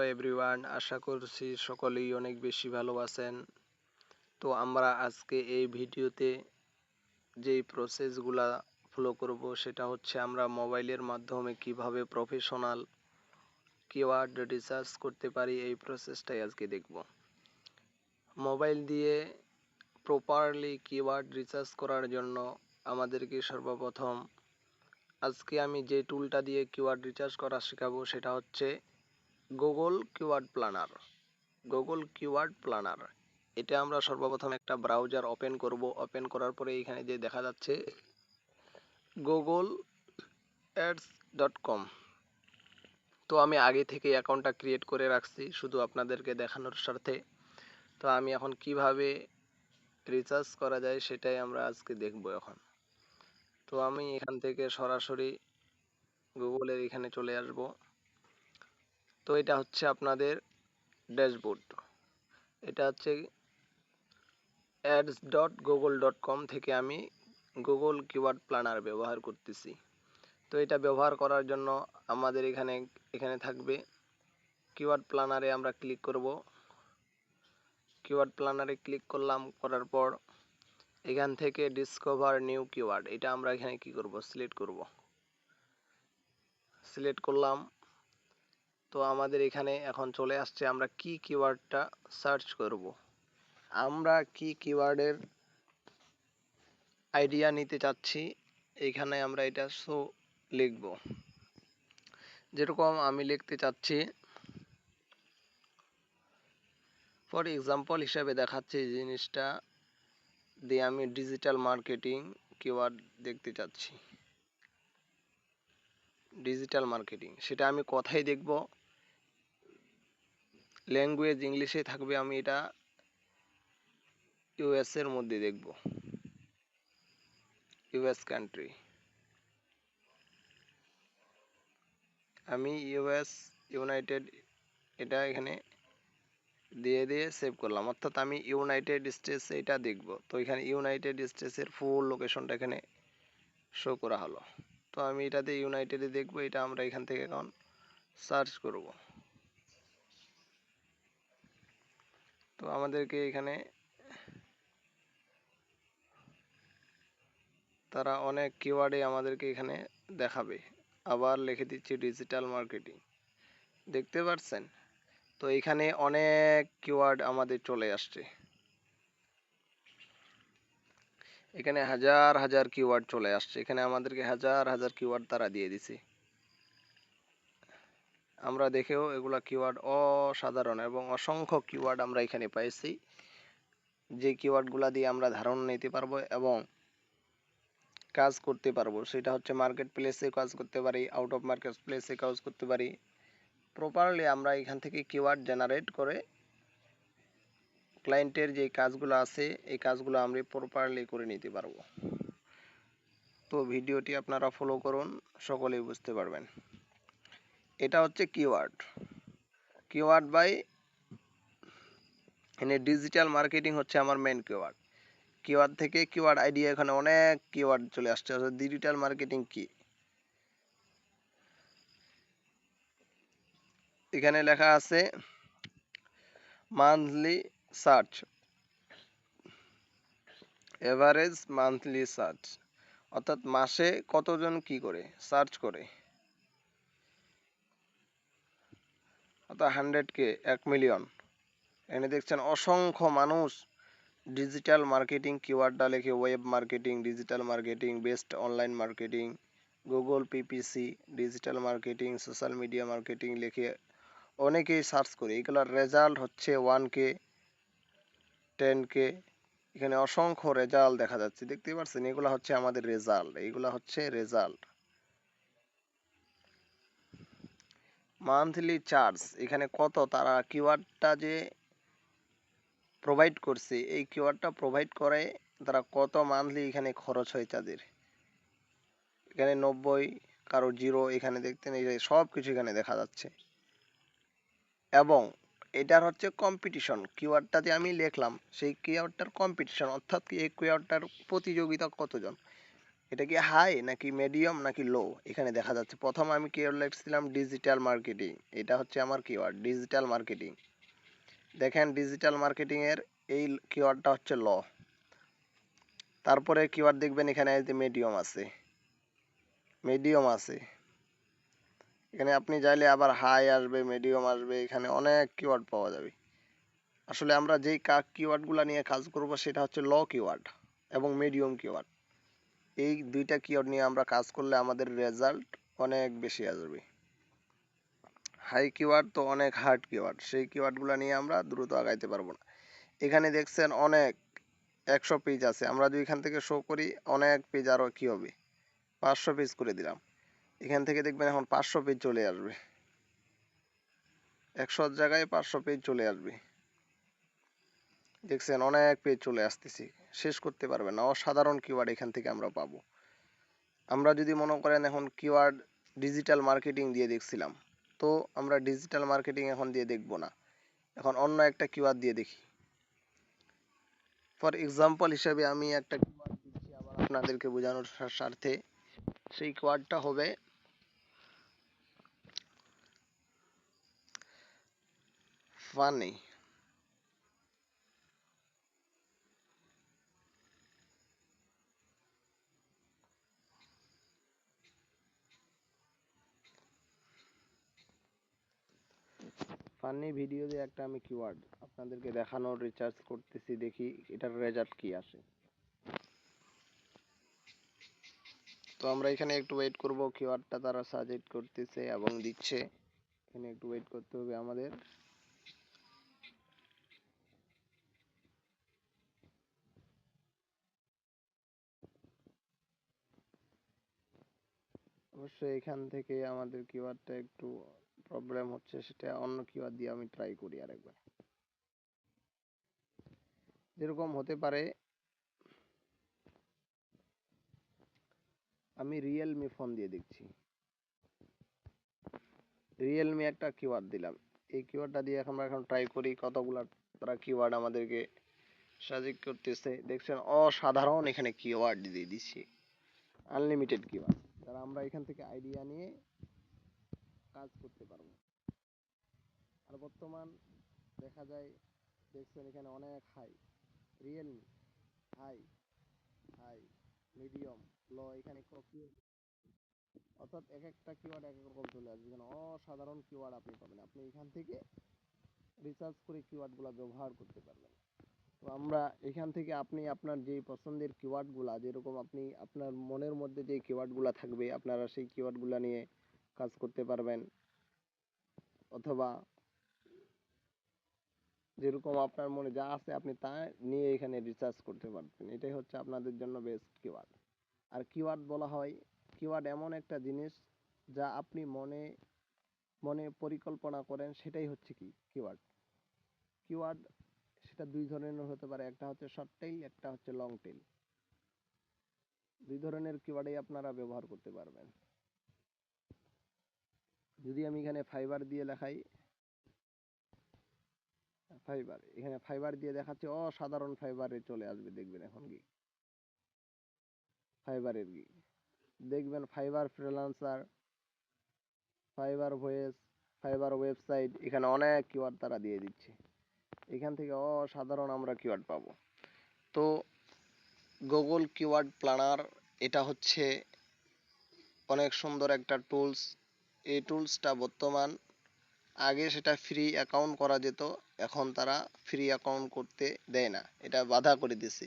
Hello everyone, আশা করছি সকলেই অনেক বেশি ভালো আছেন। তো আমরা আজকে এই ভিডিওতে যেই প্রসেসগুলা ফলো করব সেটা হচ্ছে আমরা মোবাইলের মাধ্যমে কীভাবে প্রফেশনাল কিওয়ার্ড রিসার্চ করতে পারি এই প্রসেসটাই আজকে দেখব। মোবাইল দিয়ে প্রপারলি কিওয়ার্ড রিসার্চ করার জন্য আমাদেরকে সর্বপ্রথম আজকে আমি যে টুলটা দিয়ে কিওয়ার্ড রিচার্জ করা শেখাবো সেটা হচ্ছে Google keyword planner Google keyword planner এটা আমরা সর্বপ্রথম একটা ব্রাউজার ওপেন করব। ওপেন করার পরে এখানে যে দেখা যাচ্ছে গুগল অ্যাডস ডট কম তো আমি আগে থেকে অ্যাকাউন্টটা ক্রিয়েট করে রাখছি, শুধু আপনাদেরকে দেখানোর স্বার্থে। তো আমি এখন কীভাবে রিচার্জ করা যায় সেটাই আমরা আজকে দেখব এখন। তো আমি এখান থেকে সরাসরি গুগলের এখানে চলে আসব। তো এটা হচ্ছে আপনাদের ড্যাশবোর্ড। এটা হচ্ছে ads dot Google dot com থেকে আমি গুগল কিওয়ার্ড প্ল্যানার ব্যবহার করতেছি। তো এটা ব্যবহার করার জন্য আমাদের এখানে এখানে থাকবে কিওয়ার্ড প্ল্যানারে আমরা ক্লিক করব। কিওয়ার্ড প্ল্যানারে ক্লিক করলাম, করার পর এখান থেকে ডিসকভার নিউ কিওয়ার্ড এটা আমরা এখানে কি করব? সিলেক্ট করব। সিলেক্ট করলাম। তো আমাদের এখানে এখন চলে আসছে আমরা কি কিওয়ার্ডটা সার্চ করব। আমরা কি কিওয়ার্ডের আইডিয়া নিতে চাচ্ছি, এখানে আমরা এটা শো লিখব। যেরকম আমি লিখতে চাচ্ছি ফর এক্সাম্পল হিসাবে দেখাচ্ছে জিনিসটা দিয়ে আমি ডিজিটাল মার্কেটিং কিওয়ার্ড দেখতে চাচ্ছি। ডিজিটাল মার্কেটিং সেটা আমি কথাই দেখব। ল্যাঙ্গুয়েজ ইংলিশে থাকবে, আমি এটা ইউএস এর মধ্যে দেখব। ইউএস কান্ট্রি আমি ইউএস ইউনাইটেড এটা এখানে দিয়ে দিয়ে সেভ করলাম। অর্থাৎ আমি ইউনাইটেড স্টেটস এটা দেখব। তো এখানে ইউনাইটেড স্টেটসের ফুল লোকেশনটা এখানে শো করা হলো। তো আমি এটাতে ইউনাইটেডে দেখব, এটা আমরা এখান থেকে এখন সার্চ করব। তো আমাদেরকে এখানে তারা অনেক কিওয়ার্ডে আমাদেরকে এখানে দেখাবে। আবার লিখে দিচ্ছি ডিজিটাল মার্কেটিং দেখতে পাচ্ছেন তো এখানে অনেক কিওয়ার্ড আমাদের চলে আসছে। এখানে হাজার হাজার কিওয়ার্ড চলে আসছে। এখানে আমাদেরকে হাজার হাজার কিওয়ার্ড তারা দিয়ে দিছে। আমরা দেখেও এগুলা কিওয়ার্ড অসাধারণ এবং অসংখ্য কিওয়ার্ড আমরা এখানে পাইছি। যে কিওয়ার্ডগুলা দিয়ে আমরা ধারণা নিতে পারব এবং কাজ করতে পারব। সেটা হচ্ছে মার্কেট প্লেসে কাজ করতে পারি আউট অফ মার্কেট প্লেসে কাজ করতে পারি। প্রপারলি আমরা এখান থেকে কিওয়ার্ড জেনারেট করে ক্লায়েন্টের যে কাজগুলো আছে, এই কাজগুলো আমরা প্রপারলি করে নিতে পারব। তো ভিডিওটি আপনারা ফলো করুন, সকলেই বুঝতে পারবেন। এটা হচ্ছে কিওয়ার্ড কিওয়ার্ড বাই এনে ডিজিটাল মার্কেটিং হচ্ছে আমার মেন কিওয়ার্ড কিওয়ার্ড থেকে কিওয়ার্ড আইডিয়া এখানে অনেক কিওয়ার্ড চলে আসছে। ডিজিটাল মার্কেটিং কি? এখানে লেখা আছে monthly search average monthly search অর্থাৎ মাসে কতজন কি করে? সার্চ করে। অর্থাৎ হান্ড্রেড কে এক মিলিয়ন এখানে দেখছেন অসংখ্য মানুষ ডিজিটাল মার্কেটিং কিওয়ার্ডটা লেখে web marketing digital marketing best online marketing Google PPC digital marketing social media marketing লিখে অনেকেই সার্চ করে। এগুলোর রেজাল্ট হচ্ছে ওয়ান কে টেন কে এখানে অসংখ্য রেজাল্ট দেখা যাচ্ছে। দেখতেই পাচ্ছেন, এগুলো হচ্ছে আমাদের রেজাল্ট এইগুলো হচ্ছে রেজাল্ট মান্থলি চার্জ এখানে কত, তারা কিওয়ার্ডটা যে প্রোভাইড করছে, এই কিওয়ার্ডটা প্রোভাইড করে, তারা কত মান্থলি এখানে খরচ হয় তাদের? এখানে নব্বই, কারও জিরো এখানে দেখতেন এই সব কিছু এখানে দেখা যাচ্ছে। এবং এটার হচ্ছে কম্পিটিশন কিওয়ার্ডটা যে আমি লিখলাম, সেই কিওয়ার্ডটার কম্পিটিশন অর্থাৎ এই কিওয়ার্ডটার প্রতিযোগিতা কতজন? এটা কি হাই নাকি মিডিয়াম নাকি লো এখানে দেখা যাচ্ছে। প্রথম আমি কিওয়ার্ড লিখছিলাম ডিজিটাল মার্কেটিং এটা হচ্ছে আমার কিওয়ার্ড ডিজিটাল মার্কেটিং দেখেন ডিজিটাল মার্কেটিং এর এই কিওয়ার্ডটা হচ্ছে ল তারপরে কিওয়ার্ড দেখবেন এখানে যে মিডিয়াম আছে। মিডিয়াম আছে। এখানে আপনি চাইলে আবার হাই আসবে মিডিয়াম আসবে, এখানে অনেক কিওয়ার্ড পাওয়া যাবে। আসলে আমরা যেই কিওয়ার্ডগুলো নিয়ে কাজ করব সেটা হচ্ছে ল কিওয়ার্ড এবং মিডিয়াম কিওয়ার্ড এই দুইটা কিওয়ার্ড নিয়ে আমরা কাজ করলে আমাদের রেজাল্ট অনেক বেশি আসবে। হাই কিওয়ার্ড তো অনেক হার্ড কিওয়ার্ড সেই কিওয়ার্ডগুলো নিয়ে আমরা দ্রুত আগাইতে পারব না। এখানে দেখছেন অনেক একশো পেজ আছে, আমরা যদি এখান থেকে শো করি অনেক পেজ আরও কী হবে? পাঁচশো পেজ করে দিলাম। এখান থেকে দেখবেন এখন পাঁচশো পেজ চলে আসবে। একশো জায়গায় পাঁচশো পেজ চলে আসবে। দেখছেন, অনেক পেজ চলে আসতেছি। শেষ করতে পারবেন না। অসাধারণ কিওয়ার্ড এখান থেকে আমরা পাবো। আমরা যদি মনে করেন এখন কিওয়ার্ড ডিজিটাল মার্কেটিং দিয়ে দেখছিলাম, তো আমরা ডিজিটাল মার্কেটিং এখন দিয়ে দেখব না। এখন অন্য একটা কিওয়ার্ড দিয়ে দেখি। ফর এক্সাম্পল হিসেবে আমি একটা কিওয়ার্ড দিচ্ছি আবার আপনাদেরকে বোঝানোর স্বার্থে। সেই কিওয়ার্ডটা হবে ফানি ভিডিও দিয়ে একটা আমি কিওয়ার্ড আপনাদেরকে দেখানোর রিচার্জ করতেছি, দেখি এটার রেজাল্ট কি আসে। তো আমরা এখানে একটু ওয়েট করব কিওয়ার্ডটা তারা সাজেস্ট করতেছে এবং দিচ্ছে। এখানে একটু ওয়েট করতে হবে আমাদের। অবশ্যই এখান থেকে আমাদের কিওয়ার্ডটা একটু প্রবলেম হচ্ছে সেটা অন্য কিওয়ার্ড দিয়ে আমি ট্রাই করি আরেকবার। যেরকম হতে পারে, আমি রিয়েলমি ফোন দিয়ে দেখছি। রিয়েলমি একটা কিওয়ার্ড দিলাম। এই কিওয়ার্ডটা দিয়ে আমরা এখন ট্রাই করি কতগুলা তারা কিওয়ার্ড আমাদেরকে সাজেস্ট করতেছে। দেখছেন, অসাধারণ এখানে কিওয়ার্ড দিয়ে দিচ্ছি। আনলিমিটেড কিওয়ার্ড তারা আমরা এখান থেকে আইডিয়া নিয়ে কাজ করতে পারব। আর বর্তমান দেখা যায়, দেখছেন এখানে অনেক high Realme high high medium low এখানে কপি অর্থাৎ এক একটা কিওয়ার্ড এক এক রকম চলে আসবে। এখানে অসাধারণ কিওয়ার্ড আপনি পাবেন। আপনি এখান থেকে রিসার্চ করে কিওয়ার্ডগুলো ব্যবহার করতে পারবেন। তো আমরা এখান থেকে আপনি আপনার যে পছন্দের কিওয়ার্ডগুলা যেরকম আপনি আপনার মনের মধ্যে যে কিওয়ার্ডগুলা থাকবে, আপনারা সেই কিওয়ার্ডগুলা নিয়ে কাজ করতে পারবেন। অথবা যেরকম আপনার মনে যা আছে আপনি তা নিয়ে এখানে রিসার্চ করতে পারবেন। এটাই হচ্ছে আপনাদের জন্য বেস্ট কিওয়ার্ড আর কিওয়ার্ড বলা হয় কিওয়ার্ড এমন একটা জিনিস যা আপনি মনে মনে পরিকল্পনা করেন, সেটাই হচ্ছে কি? কিওয়ার্ড কিওয়ার্ড সেটা দুই ধরনের হতে পারে। একটা হচ্ছে শর্ট টেইল একটা হচ্ছে লং টেইল দুই ধরনের কিওয়ার্ডই আপনারা ব্যবহার করতে পারবেন। যদি আমি এখানে ফাইবার দিয়ে লেখাই ফাইবার এখানে ফাইবার দিয়ে দেখাচ্ছে, অসাধারণ ফাইবারে চলে আসবে, দেখবেন এখন কি? ফাইবারের কি? দেখবেন Fiverr freelancer Fiverr voice Fiverr website এখানে অনেক কিওয়ার্ড তারা দিয়ে দিচ্ছে। এখান থেকে অসাধারণ আমরা কিওয়ার্ড পাবো। তো গুগল কিওয়ার্ড প্ল্যানার এটা হচ্ছে অনেক সুন্দর একটা টুলস এই টুলসটা বর্তমান, আগে সেটা ফ্রি অ্যাকাউন্ট করা যেত, এখন তারা ফ্রি অ্যাকাউন্ট করতে দেয় না, এটা বাধা করে দিছে।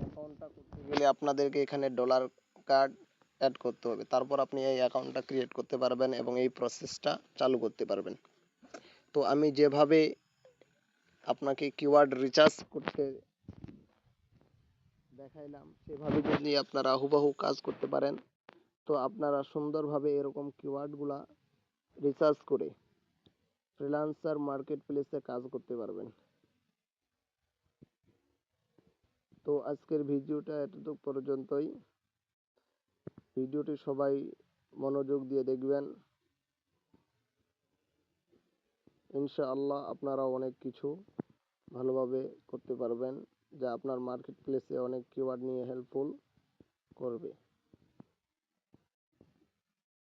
অ্যাকাউন্টটা করতে গেলে আপনাদেরকে এখানে ডলার কার্ড অ্যাড করতে হবে, তারপর আপনি এই অ্যাকাউন্টটা ক্রিয়েট করতে পারবেন এবং এই প্রসেসটা চালু করতে পারবেন। তো আমি যেভাবে আপনাকে কিওয়ার্ড রিচার্জ করতে দেখাইলাম, সেভাবে যদি আপনারা হুবহু কাজ করতে পারেন তো আপনারা সুন্দরভাবে এরকম কিওয়ার্ডগুলা রিসার্চ করে ফ্রিল্যান্সার মার্কেট প্লেসে কাজ করতে পারবেন। তো আজকের ভিডিওটা এতটুকু পর্যন্তই। ভিডিওটি সবাই মনোযোগ দিয়ে দেখবেন। ইনশাআল্লাহ আপনারা অনেক কিছু ভালোভাবে করতে পারবেন, যা আপনার মার্কেট প্লেসে অনেক কিওয়ার্ড নিয়ে হেল্পফুল করবে।